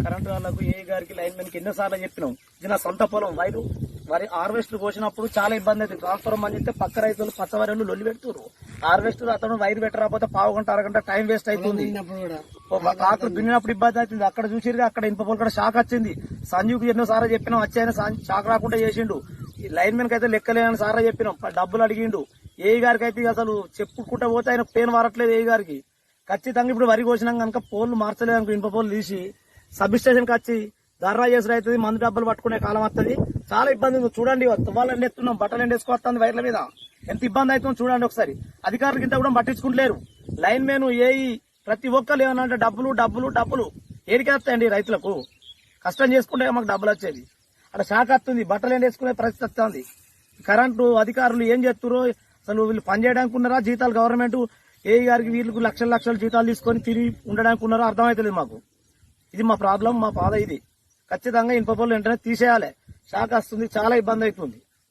Current వాళ్ళకు ఏ గారికి line మెన్కి ఎన్నోసార్లు చెప్పినాం. ఇది నా సొంత పొలం. వైరు వరి హార్వెస్ట్ కోసినప్పుడు చాలా ఇబ్బంది అవుతుంది. ట్రాన్స్ఫర్ అని చెప్తే పక్క రైతులు పచ్చవరెళ్ళు లొల్లి పెడుతున్నారు హార్వెస్టర్ అతను వైరు పెట్టరాకపోతే పావు గంట అరగంట టైం వేస్ట్ అవుతుంది. ఒక కాకులు దున్నినప్పుడు ఇబ్బంది అవుతుంది. అక్కడ చూసిరుగా అక్కడ ఇనుప పొలం కూడా షాక్ వచ్చింది. సంజీవ్కి ఎన్నోసార్లు చెప్పినాం వచ్చాయని షాక్ రాకుండా చేసిండు. ఈ లైన్ మెన్ అయితే లెక్కలేని సారా చెప్పినాం. డబ్బులు అడిగిండు. ఏ గారికి అయితే అసలు చెప్పుకుంటా పోతే ఆయన పేరు మారట్లేదు ఏ గారికి. ఖచ్చితంగా ఇప్పుడు వరి కోసినాం కనుక పోల్లు మార్చలేదు అనుకో ఇనుప పోలు తీసి సబ్ స్టేషన్కి వచ్చి ధర్రా చేసి అవుతుంది మందు డబ్బులు పట్టుకునే కాలం వస్తుంది చాలా ఇబ్బంది ఉంది. చూడండి తువ్వాలు ఎండేస్తున్నాం బట్టలు ఎండేసుకొస్తుంది వైర్ల మీద. ఎంత ఇబ్బంది అవుతుందో చూడండి ఒకసారి. అధికారులు ఇంత కూడా పట్టించుకుంటలేరు. లైన్ మెన్ ఏఈ ప్రతి ఒక్కరు ఏమన్నా అంటే డబ్బులు డబ్బులు డబ్బులు. ఏరికేస్తాయండి రైతులకు. కష్టం చేసుకుంటే మాకు డబ్బులు వచ్చేది. అక్కడ షాక్ వస్తుంది బట్టలు ఎండేసుకునే పరిస్థితి వస్తుంది కరెంటు అధికారులు ఏం చేస్తున్నారు అసలు వీళ్ళు పనిచేయడానికి ఉన్నారా? జీతాలు గవర్నమెంట్ ఏ గారికి వీళ్ళకు లక్షల లక్షల జీతాలు తీసుకొని తిరిగి ఉండడానికి ఉన్నారో అర్థమైతలేదు మాకు. ఇది మా ప్రాబ్లం మా బాధ ఇది. ఖచ్చితంగా ఇనుప పనులు వెంటనే తీసేయాలి. షాక్ వస్తుంది చాలా ఇబ్బంది అవుతుంది.